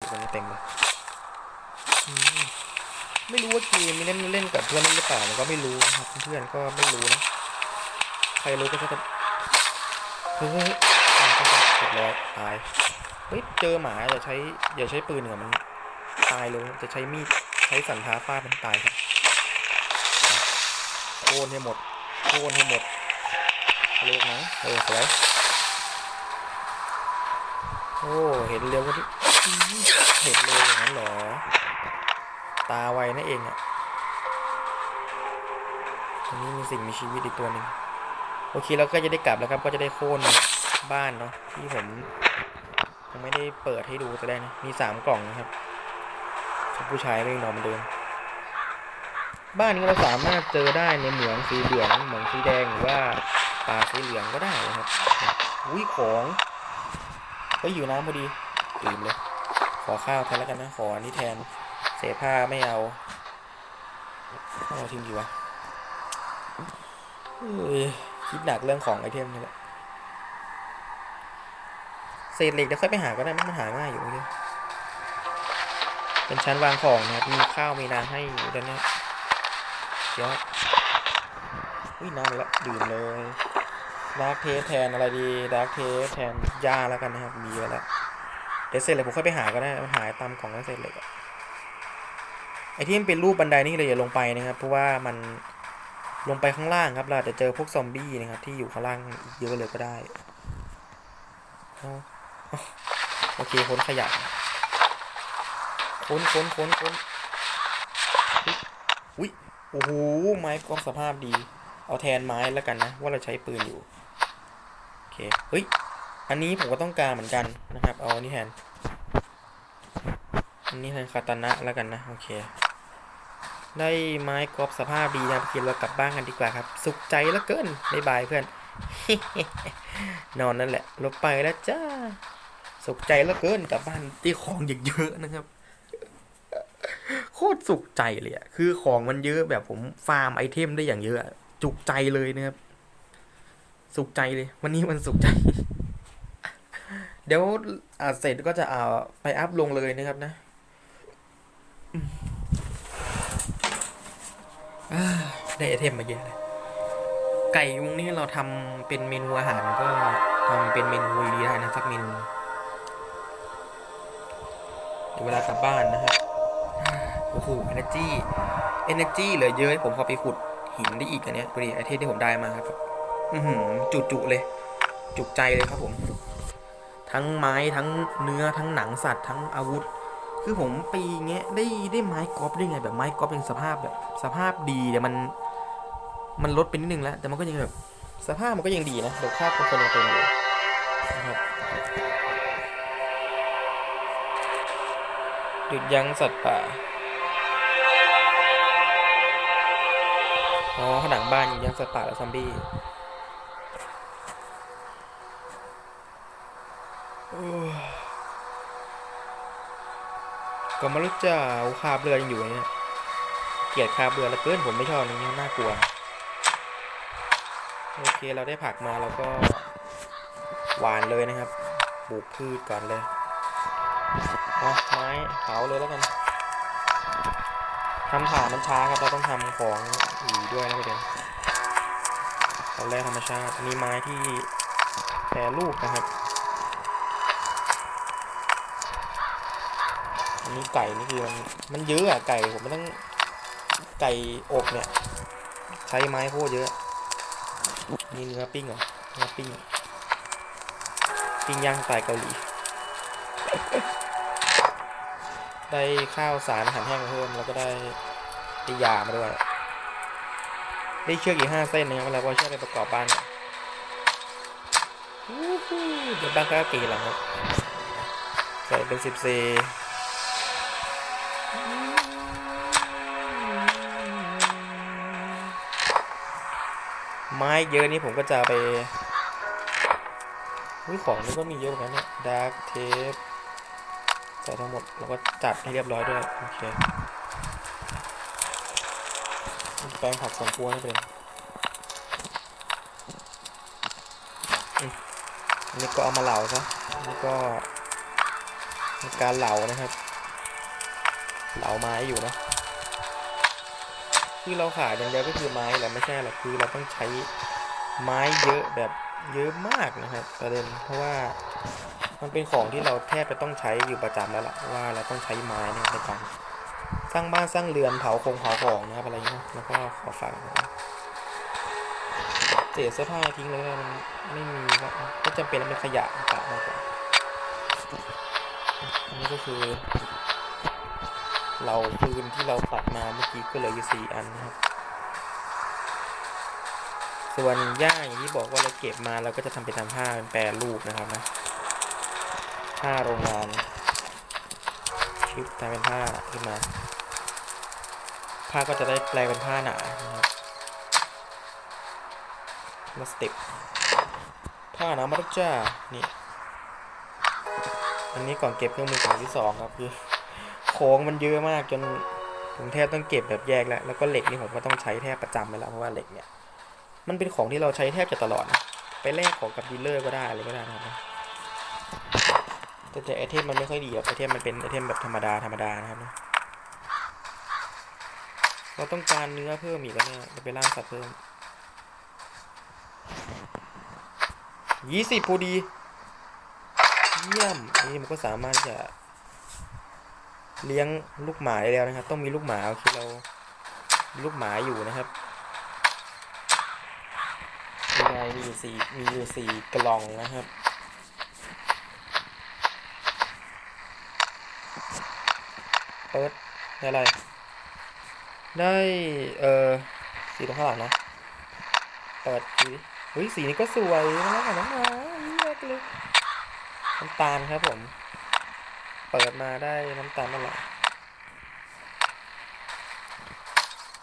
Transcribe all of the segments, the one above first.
ตัวนี้เต็มเลยไม่รู้ว่าเกมนี้เล่นเล่นกับเพื่อนหรือเปล่ามันก็ไม่รู้ครับเพื่อนก็ไม่รู้นะใครรู้ก็จะเฮ้ยเฮ้ยเฮ้ยเรียบร้อยตายเฮ้ยเจอหมาอย่าใช้อย่าใช้ปืนกับมันตายเลยจะใช้มีดใช้สันท้าฟาดมันตายครับโค่นให้หมดโค่นให้หมดเร็วนะเออสวยโอ้เห็นเร็วกว่าที่ เห็นเลยอย่างนั้นเหรอ ตาไวนั่นเองอะ่ะตรงนี้มีสิ่งมีชีวิตอีกตัวหนึ่งโอเคเราก็จะได้กลับแล้วครับ ก็จะได้โค่นบ้านเนาะที่ผมยังไม่ได้เปิดให้ดูแต่แรกนะมีสามกล่องนะครับผู้ชายก็ยังนอนเหมือนเดิมบ้านนี้เราสามารถเจอได้ในเหมืองสีเหลืองเหมืองสีแดงหรือว่าป่าสีเหลืองก็ได้นะครับ อุ้ยของเฮ้ยอยู่น้ำพอดีลืมเลย ขอข้าวแทนแล้วกันนะ ขออันนี้แทนเศษผ้าไม่เอาเอาทิ้งดีวะคิดหนักเรื่องของไอเทมนี่แหละเศษเหล็กเดี๋ยวค่อยไปหาก็ได้มันหาง่ายอยู่เลยเป็นชั้นวางของนะครับ มีข้าวมีน้ำให้อยู่ด้านนี้เดี๋ยอุ้ยน้ำแล้วดื่มเลยดาร์กเทสแทนอะไรดีดาร์กเทสแทนหญ้าแล้วกันนะครับ มีแล้ว เดี๋ยวเสร็จเลยผมค่อยไปหาก็ได้มันหายตามของแล้วเสร็จเลยอะไอที่มันเป็นรูปบันไดนี่เลยอย่าลงไปนะครับเพราะว่ามันลงไปข้างล่างครับเราจะเจอพวกซอมบี้นะครับที่อยู่ข้างล่างอีกเยอะเลยก็ได้โอเคค้นขยะค้นค้นค้นค้นอุ๊ยโอ้โหไม้กล้องสภาพดี เอาแทนไม้แล้วกันนะ ว่าเราใช้ปืนอยู่ โอเค เฮ้ย อันนี้ผมก็ต้องการเหมือนกันนะครับ เอาอันนี้แทน อันนี้แทนคาตานะแล้วกันนะ โอเค ได้ไม้กรอบสภาพดีนะพี่เรากลับบ้านกันดีกว่าครับ สุขใจเหลือเกินบ๊ายบายเพื่อน นอนนั่นแหละ ลบไปแล้วจ้า สุขใจเหลือเกินกลับบ้านที่ของเยอะๆนะครับ โคตรสุขใจเลยอะคือของมันเยอะแบบผมฟาร์มไอเทมได้อย่างเยอะ จุกใจเลยนะครับ สุขใจเลย วันนี้มันสุขใจ เดี๋ยวอาเสร็จก็จะเอาไปอัพลงเลยนะครับนะได้ไอเทมมาเยอะเลยไก่ยุงนี่เราทำเป็นเมนูอาหารก็ทำเป็นเมนูดีได้นะสักเมนูเดี๋ยวเวลากลับบ้านนะครับโอ้โห energy energy เหลือเยอะผมพอไปขุดหินได้อีกอันเนี้ยพอดีไอเทมที่ผมได้มาครับ อือหือจุๆเลย จุกใจเลยครับผม ทั้งไม้ทั้งเนื้อทั้งหนังสัตว์ทั้งอาวุธ คือผมไปแงะได้ได้ไม้กอล์ฟได้ไงแบบไม้กอล์ฟยังสภาพแบบสภาพดีแต่มันมันลดไปนิดนึงแล้ว แต่มันก็ยังแบบสภาพมันก็ยังดีนะเดี๋ยวค่าคนคนยังเต็มอยู่นะครับหยุดยั้งสัตว์ป่าอ๋อผนังบ้านหยุดยั้งสัตว์ป่าและซอมบี้ ก็ไม่รู้จะเอาคาบเรือยังอยู่เนี่ยเกลียดคาบเรือล้วเกินผมไม่ชอบอย่างนี้น่ากลัวโอเคเราได้ผักมาเราก็หวานเลยนะครับปลูกพืชก่อนเลยเอาไม้เผาเลยแล้วกันทำผ่ามันช้าครับเราต้องทำของอีด้วยนะประเด็นตอนแรกธรรมชาติมีไม้ที่แปรรูปนะครับ นี้ไก่นี่คือมันมันเยอะอะไก่ผมไม่ต้องไก่อบเนี่ย ใช้ไม้โคตรเยอะนี่เนื้อปิ้งเหรอเนื้อปิ้งปิ้งย่างสไตล์เกาหลี ได้ข้าวสารอาหารแห้งเพิ่มแล้วก็ได้ได้ยามาด้วย ได้เชือกอีกห้าเส้นนะครับแล้วก็เชือกไปประกอบบ้านก่อนวู้ฮู้เดี๋ยวบ้านก็กี่หลังครับใส่เป็นสิบเไม้เยอะนี่ผมก็จะไปวิของนี่ก็มีเยอะเหมือนกันเนี่ยดาร์กเทปใส่ทั้งหมดแล้วก็จัดให้เรียบร้อยด้วย โอเค แปลงผักสวนครัวนี่เป็นอันนี้ก็เอามาเหลาซะนนี้ก็การเหลานะครับ เหลาไม้อยู่นะ ที่เราขาดอย่างเดียวก็คือไม้แหละไม่ใช่หรอกคือเราต้องใช้ไม้เยอะแบบเยอะมากนะครับประเด็นเพราะว่ามันเป็นของที่เราแทบจะต้องใช้อยู่ประจำแล้วล่ะว่าเราต้องใช้ไม้นี่ยในการสร้างบ้านสร้างเรือนเผาคงเผาของนะครับอะไรเงี้ยแล้วก็ขอฝากเศษเสื้อผ้าทิ้งเลยมันไม่มีก็ก็จำเป็นต้องเป็นขยะปะมากกว่าอันนี้ก็คือ เราฟืนที่เราตัดมาเมื่อกี้ก็เหลืออยู่สี่อันนะครับ ส่วนหญ้าอย่างที่บอกว่าเราเก็บมาเราก็จะทำเป็นทำผ้าเป็นแปรรูปนะครับนะผ้าโรงงานชิปทำเป็นผ้าขึ้นมา ผ้าก็จะได้แปลงเป็นผ้าหนานะครับมาสติปผ้าหนามาแล้วจ้านี่อันนี้ก่อนเก็บเครื่องมือของที่สองครับคือ ของมันเยอะมากจนผมแทบต้องเก็บแบบแยกแล้ว แล้วก็เหล็กนี่ผมก็ต้องใช้แทบประจำไปแล้วเพราะว่าเหล็กเนี่ย มันเป็นของที่เราใช้แทบจะตลอดนะไปแลกของกับดีลเลอร์ก็ได้อะไรก็ได้นะครับแต่ไอเทมมันไม่ค่อยดีหรอกไอเทมมันเป็นไอเทมแบบธรรมดาธรรมดานะครับนะเราต้องการเนื้อเพิ่มอีกแล้วเนี่ยเราไปล่าสัตว์เพิ่มยี่สิบพอดี เยี่ยม นี่มันก็สามารถจะ เลี้ยงลูกหมาได้แล้วนะครับ ต้องมีลูกหมาคือเราลูกหมาอยู่นะครับไงมีอยู่สี่มีอยู่สี่กล่องนะครับ เปิดได้อะไร ได้เออสีตรงข้างหลังนะ เปิดดูดิเฮ้ยสีนี้ก็สวยนะน้องหมาเลือกเลยน้ำตาลครับผม เปิดมาได้น้ำตาลเท่าไหร่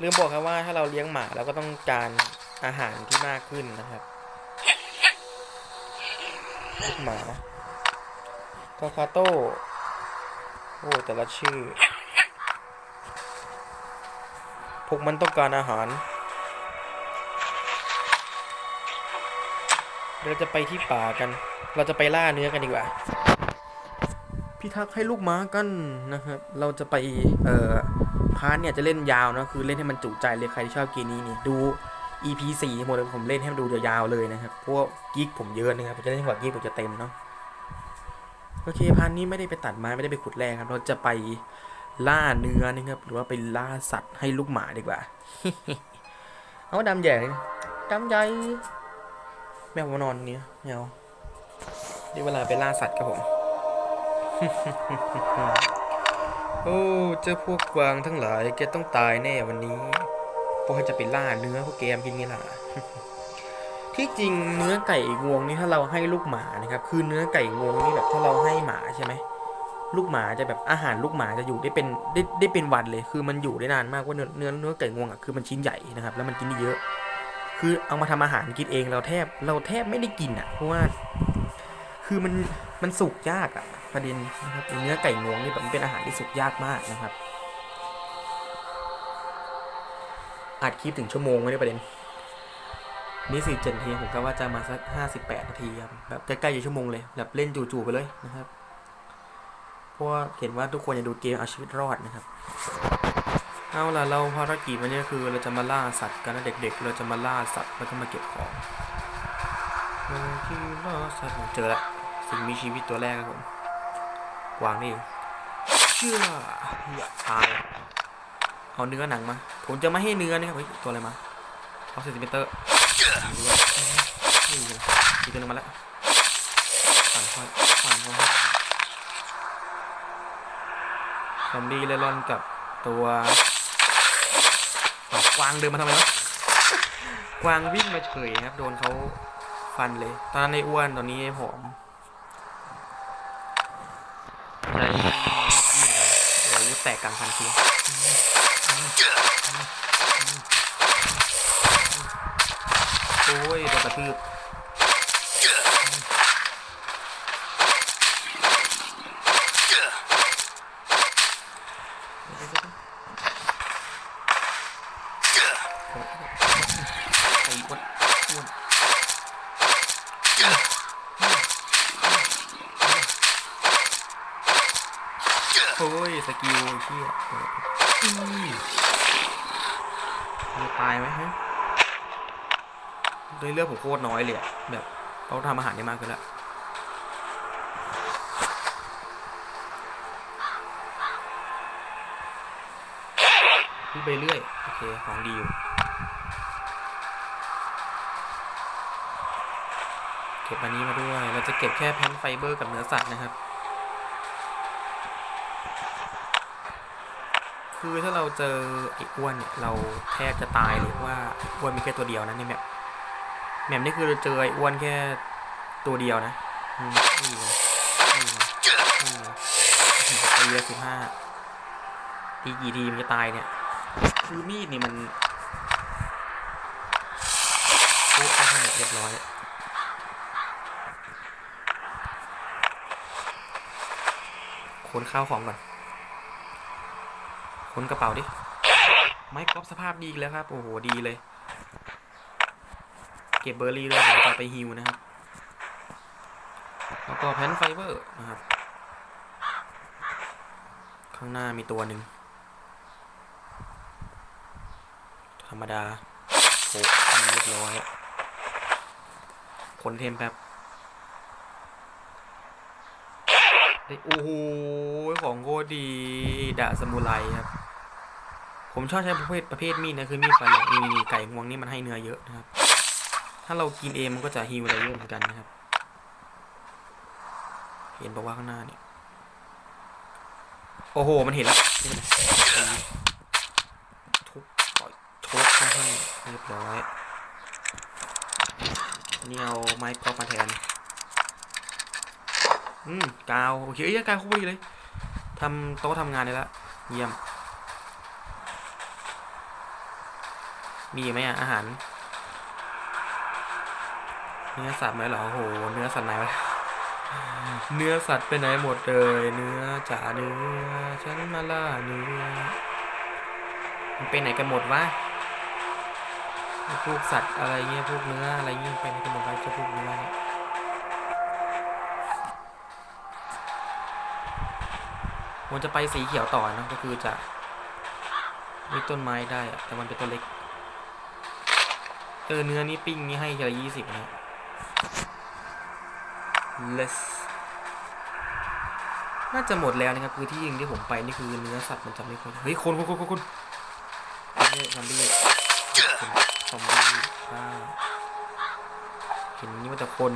ลืมบอกครับว่าถ้าเราเลี้ยงหมาเราก็ต้องการอาหารที่มากขึ้นนะครับลูกหมาคาคาโต้โอ้แต่ละชื่อ พวกมันต้องการอาหาร เราจะไปที่ป่ากัน เราจะไปล่าเนื้อกันดีกว่า พิทักษ์ให้ลูกม้ากันนะครับ เราจะไปเอ่อพาร์ทเนี่ยจะเล่นยาวนะคือเล่นให้มันจุใจเลยใครที่ชอบเกมนี้นี่ดู EP 4หมดเลยผมเล่นให้มันดูยาวๆเลยนะครับพวกกิ๊กผมเยอะนะครับผมจะเล่นกว่ากิ๊กผมจะเต็มเนาะโอเคพาร์ทนี้ไม่ได้ไปตัดไม้ไม่ได้ไปขุดแร่ครับ เราจะไปล่าเนื้อนะครับ หรือว่าไปล่าสัตว์ให้ลูกหมาดีกว่า เอาดำใหญ่ดำใหญ่แมวมานอนเนี้ยแมวได้เวลาไปล่าสัตว์ครับผม โอ้เจ้าพวกกวางทั้งหลายแกต้องตายแน่วันนี้เพราะจะไปล่าเนื้อพวกแกมกินไงล่ะ ที่จริงเนื้อไก่งวงนี่ถ้าเราให้ลูกหมานะครับ คือเนื้อไก่งวงนี่แบบถ้าเราให้หมาใช่ไหมลูกหมาจะแบบอาหารลูกหมาจะอยู่ได้เป็นได้ได้เป็นวันเลย คือมันอยู่ได้นานมากว่าเนื้อเนื้อเนื้อไก่งวงอะคือมันชิ้นใหญ่นะครับ แล้วมันกินได้เยอะ คือเอามาทำอาหารกินเองเราแทบเราแทบไม่ได้กินอะ เพราะว่า คือมันมันสุกยากอะ ประเด็นนะครับเนื้อไก่งวงนี่แบบมันเป็นอาหารที่สุกยากมากนะครับอัดคลิปถึงชั่วโมงไม่ได้ประเด็นนี่สี่เจ็ดนาทีผมก็ว่าจะมาสักห้าสิบแปดนาทีครับแบบใกล้ๆอยู่ชั่วโมงเลยแบบเล่นจู่ๆไปเลยนะครับเพราะเห็นว่าทุกคนจะดูเกมเอาชีวิตรอดนะครับเอาล่ะเราภารกิจวันนี้คือเราจะมาล่าสัตว์กันนะเด็ก ๆ เราจะมาล่าสัตว์แล้วก็มาเก็บของเราที่ล่าสัตว์เจอละสิ่งมีชีวิตตัวแรกครับผม วางนี่เชื่ออย่าตายเอาเนื้อหนังมาผมจะไม่ให้เนื้อนะครับเฮ้ยตัวอะไรมาเอาเซนติเมตรนี่เลยอีกตัวนึงมาแล้วฝันค่อยฝันว่าซอมบี้เล่รอนกับตัวอ้าวกวางเดินมาทำไมวะกวางวิ่งมาเฉยครับ โดนเขาฟันเลย ตอนนั้นไอ้อ้วนตอนนี้ไอ้ผอม ใช้เดี๋ยวอาวุธแตกกลางคันทีโอ้ยโดนกระทืบไอ้อ้วนอ้วน อ้ยส กิลไอ้เชี่ยเปิดอือจะตายไหมฮะด้วยเลือดผมโคตรน้อยเลยอะแบบเขาทำอาหารได้มากขึ้นแล้วพูดไปเรื่อย โอเค ของดีอยู่เก็บอันนี้มาด้วย เราจะเก็บแค่แพนไฟเบอร์กับเนื้อสัตว์นะครับ คือถ้าเราเจอไอ้อ้วนเนี่ยเราแทบจะตายเลยเพราะว่าไอ้อ้วนมีแค่ตัวเดียวนะในแมปแมปนี่คือเจอไอ้อ้วนแค่ตัวเดียวนะอืมนี่เลยนี่เลยนี่เลยตีเยอสิบห้าตีกี่ทีมันจะตายเนี่ย คือมีดนี่มันโอ้ให้เรียบร้อยขนข้าวของก่อน ขนกระเป๋าดิ ไม้กอล์ฟสภาพดีอีกแล้วครับ โอ้โห ดีเลย เก็บเบอร์รี่ด้วยเดี๋ยวจะไปฮิวนะครับ แล้วก็แพนไฟเบอร์นะครับ ข้างหน้ามีตัวหนึ่ง ธรรมดาโอ้เรียบร้อยขนเทมแป๊บโอ้โห ของโคตรดีดาสมุไรครับ ผมชอบใช้ประเภทประเภทมีดนะคือมีดฟันแหลมนี่นี่ไก่งวงนี่มันให้เนื้อเยอะนะครับ ถ้าเรากินเองมันก็จะฮิวอะไรเยอะเหมือนกันนะครับ เห็นบอกว่าข้างหน้าเนี่ยโอ้โห มันเห็นแล้วทุบต่อยทุบข้าให้เรียบร้อยนี่เอาไม้กอล์ฟมาแทน อืมกาวโอเคเอ้ยกาวคู่ดีเลยทำโต๊ะทำงานได้ล้วเยี่ยม มีไหมอะอาหาร เนื้อสัตว์ไหมเหรอโอ้โห เนื้อสัตว์ไหนวะเนื้อสัตว์ไปไหนหมดเลย เนื้อจ๋าเนื้อฉันมาล่าเนื้อมันไปไหนกันหมดวะพวกสัตว์อะไรเงี้ยพวกเนื้ออะไรเงี้ยไปไหนกันหมดวะจ้าพวกเนื้อเนี่ยผมจะไปสีเขียวต่อเนอะก็คือจะมีต้นไม้ได้แต่มันเป็นต้นเล็ก เออเนื้อนี้ปิ้งนี่ให้ละยี่สิบนะ less น่าจะหมดแล้วนะครับ คือที่ยิงที่ผมไปนี่คือเนื้อสัตว์มันจะไม่ค่อยเฮ้ยคนคนคนคนคนเฮ้ยซอมบี้คนซอมบี้บ้าเห็นนี่มันแต่คน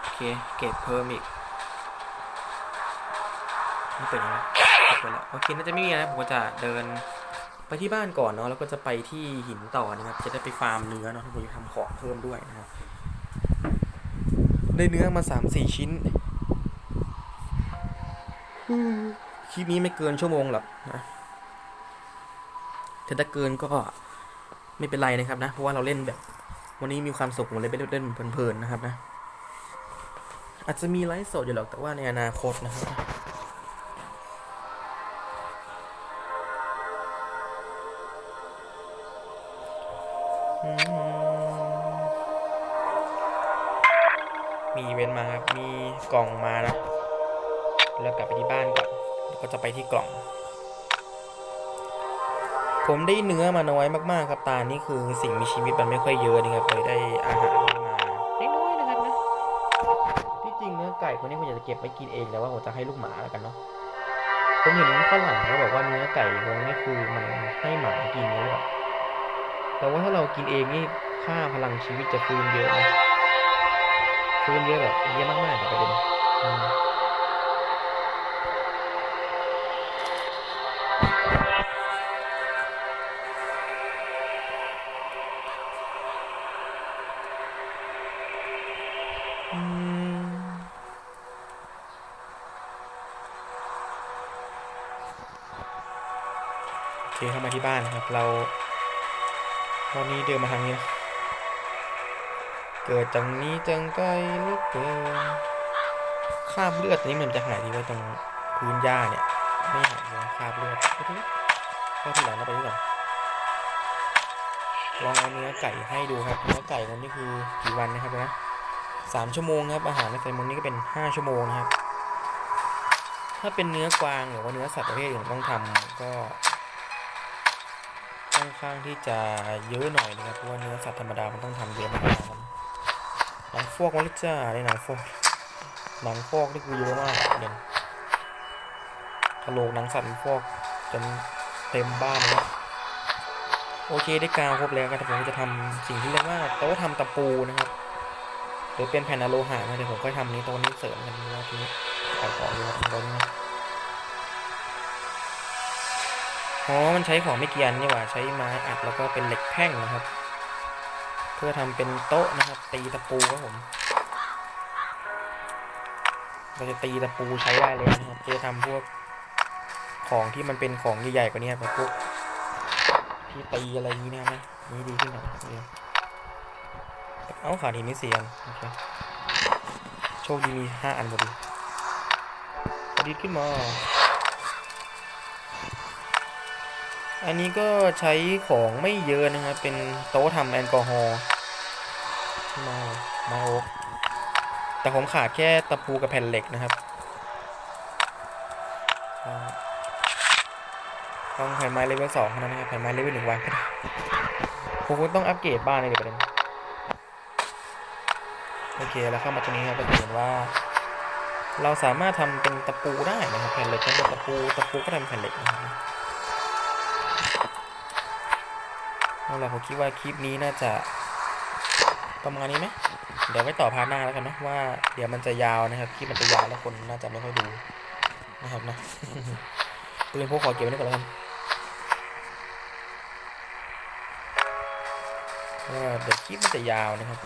โอเคเก็บเพิ่มอีกนี่เป็นยังไง ไปแล้วโอเคน่าจะไม่มีอะไรนะผมก็จะเดินไปที่บ้านก่อนเนาะแล้วก็จะไปที่หินต่อนะครับจะได้ไปฟาร์มเนื้อเนาะผมจะทำของเพิ่มด้วยนะครับได้เนื้อมาสามสี่ชิ้นคลิปนี้ไม่เกินชั่วโมงหรอกนะถ้าเกินก็ไม่เป็นไรนะครับนะ เพราะว่าเราเล่นแบบ วันนี้มีความสุขผมเลยไปเล่นเพลินๆนะครับนะ อาจจะมีไลฟ์สดอยู่หรอกแต่ว่าในอนาคตนะครับ กล่องมานะ แล้วกลับไปที่บ้านก่อนแล้วก็จะไปที่กล่อง ผมได้เนื้อมาน้อยมากๆครับตานี่คือสิ่งมีชีวิตมันไม่ค่อยเยอะนะครับเลยได้อาหารมาน้อยๆนะครับนะที่จริงเนื้อไก่คนนี้ผมอยากจะเก็บไว้กินเองแต่ว่าผมจะให้ลูกหมาแล้วกันเนาะผมเห็นฝรั่งเขาบอกว่าเนื้อไก่พวกนี้คือมันให้หมากินหรือเปล่าแต่ว่าถ้าเรากินเองนี่ค่าพลังชีวิตจะฟื้นเยอะนะ ฟื้นเยอะแบบเยอะมากๆประเด็นอืมอืมโอเคเข้ามาที่บ้านครับ เราตอนนี้เดินมาทางนี้นะ เกิดจังนี้จังไกลเลือเกินคราบเลือดนี้มันจะหายที่ไว้ตรงพื้นหญ้าเนี่ย ไม่หายเลยคราบเลือดไปที่เข้าที่หลังเราไปดีกว่อนลองเอาเนื้อไก่ให้ดูครับ เนื้อไก่นั้นนี่คือกี่วันนะครับนะสามชั่วโมงครับ อาหารในไซมอนนี่ก็เป็นห้าชั่วโมงนะครับ ถ้าเป็นเนื้อกวางหรือว่าเนื้อสัตว์ประเภทอื่นต้องทำก็ค่อนข้างที่จะเยอะหน่อยนะครับเพราะว่าเนื้อสัตว์ธรรมดามันต้องทำเยอะมาก นะครับหนังฟอกมาลิจ้าในหนังฟอกหนังฟอกนี่คือเยอะมากเด่นกะโหลกหนังสัตว์มันฟอกจนเต็มบ้านเลยครับโอเคได้กาวครบแล้วครับแต่ผมจะทำสิ่งที่เรียกว่าโต๊ะทำตะปูนะครับหรือเป็นแผ่นอะโลหะนะเดี๋ยวผมค่อยทำนี้ตรงนี้เสริมกันว่าทีนี้ขายของอยู่ตรงนี้นะอ๋อมันใช้ของไม่กี่อันนี่หว่าใช้ไม้อัดแล้วก็เป็นเหล็กแท่งนะครับ เพื่อทำเป็นโต๊ะนะครับ ตีตะปูครับผมเราจะตีตะปูใช้ได้เลยนะครับจะทำพวกของที่มันเป็นของใหญ่ๆกว่านี้แบบพวกที่ตีอะไรนี้นะครับนะนี่ดีขึ้นหน่อยเนี่ยเอาขาดหินนี่สี่อันโอเคโชคดีมีห้าอันพอดีพอดีขึ้นมา อันนี้ก็ใช้ของไม่เยอะนะครับ เป็นโต๊ะทำแอลกอฮอล์มามาโอ๊แต่ผมขาดแค่ตะปูกับแผ่นเหล็กนะครับต้องแผ่นไม้เลเวลสองเท่านั้นนะครับแผ่นไม้เลเวลหนึ่งวางก็ได้ผมคงต้องอัปเกรดบ้านเลยเดี๋ยวประเด็นโอเคแล้วเข้ามาตรงนี้ครับจะเห็นว่า เราสามารถทำเป็นตะปูได้นะครับแผ่นเหล็กก็เป็นตะปูตะปูก็ทำแผ่นเหล็กนะครับ เอาละผมคิดว่าคลิปนี้น่าจะประมาณนี้ไหมเดี๋ยวไว้ต่อพาร์ทหน้าแล้วกันนะว่า เดี๋ยวมันจะยาวนะครับคลิปมันจะยาวแล้วคนน่าจะไม่ค่อยดูนะครับนะปืนพวกขอเก็บไว้ก่อนแล้วกันเพราะว่าเดี๋ยวคลิปมันจะยาวนะครับ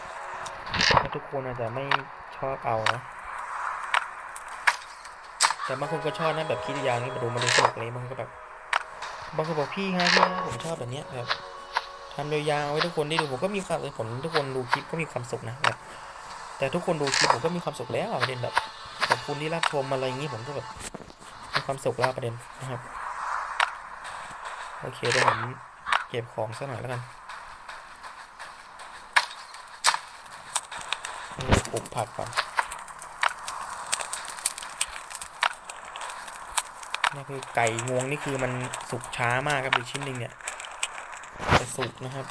ถ้าทุกคนอาจจะไม่ชอบเอานะแต่บางคนก็ชอบนะแบบคิดยาวนี่มาดูมาดูสนุกเลยบางคนก็แบบบางคนบอกพี่ฮะพี่ฮะผมชอบแบบเนี้ยแบบ ทำยาวๆไว้ทุกคนได้ดูผมก็มีความผลทุกคนดูคลิปก็มีความสุขนะแบบแต่ทุกคนดูคลิปผมก็มีความสุขแล้วประเด็นแบบขอบคุณที่รับชมอะไรอย่างงี้ผมก็แบบมีความสุขแล้วประเด็นนะครับโอเคเดี๋ยวผมเก็บของสักหน่อยแล้วกันปลูกผักก่อนนี่คือไก่งวงนี่คือมันสุกช้ามากครับอีกชิ้นหนึ่งเนี่ย จะสุกนะครับ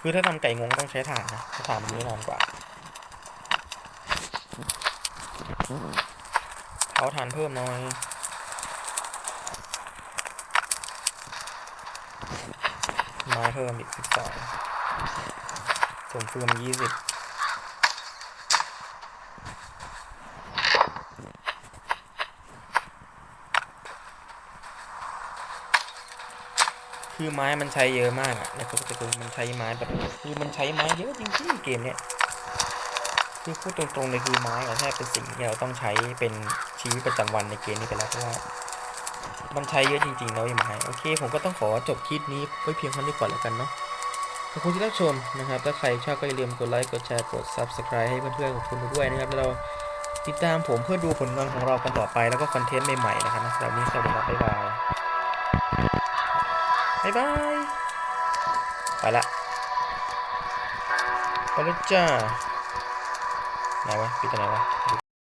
คือถ้าทำไก่งวงต้องใช้ถ่านนะถ้าถ่านมันจะนานกว่าเผาถ่านเพิ่มหน่อยไม้เพิ่มอีกสิบสองสมฟืนยี่สิบ คือไม้มันใช้เยอะมากอะนะครับแต่คือมันใช้ไม้แบบคือมันใช้ไม้เยอะจริงๆเกมเนี้ยคือพูดตรงๆเลยคือไม้อะแทบเป็นสิ่งที่เราต้องใช้เป็นชีวิตประจำวันในเกมนี้ไปแล้วเพราะว่ามันใช้เยอะจริงๆนะไอ้ไม้โอเค ผมก็ต้องขอจบคลิปนี้ไว้เพียงเท่านี้ก่อนแล้วกันเนาะขอบคุณที่รับชมนะครับ ถ้าใครชอบก็อย่าลืมกดไลค์ กดแชร์ กด Subscribe ให้เพื่อนๆของคุณด้วยนะครับ แล้วเราติดตามผมเพื่อดูผลงานของเรากันต่อไป แล้วก็คอนเทนต์ใหม่ๆนะครับสำหรับวันนี้สวัสดีครับบ๊ายบายายบาย ไปละ ไปแล้วจ้า ไหนวะปิดตรงไหนวะ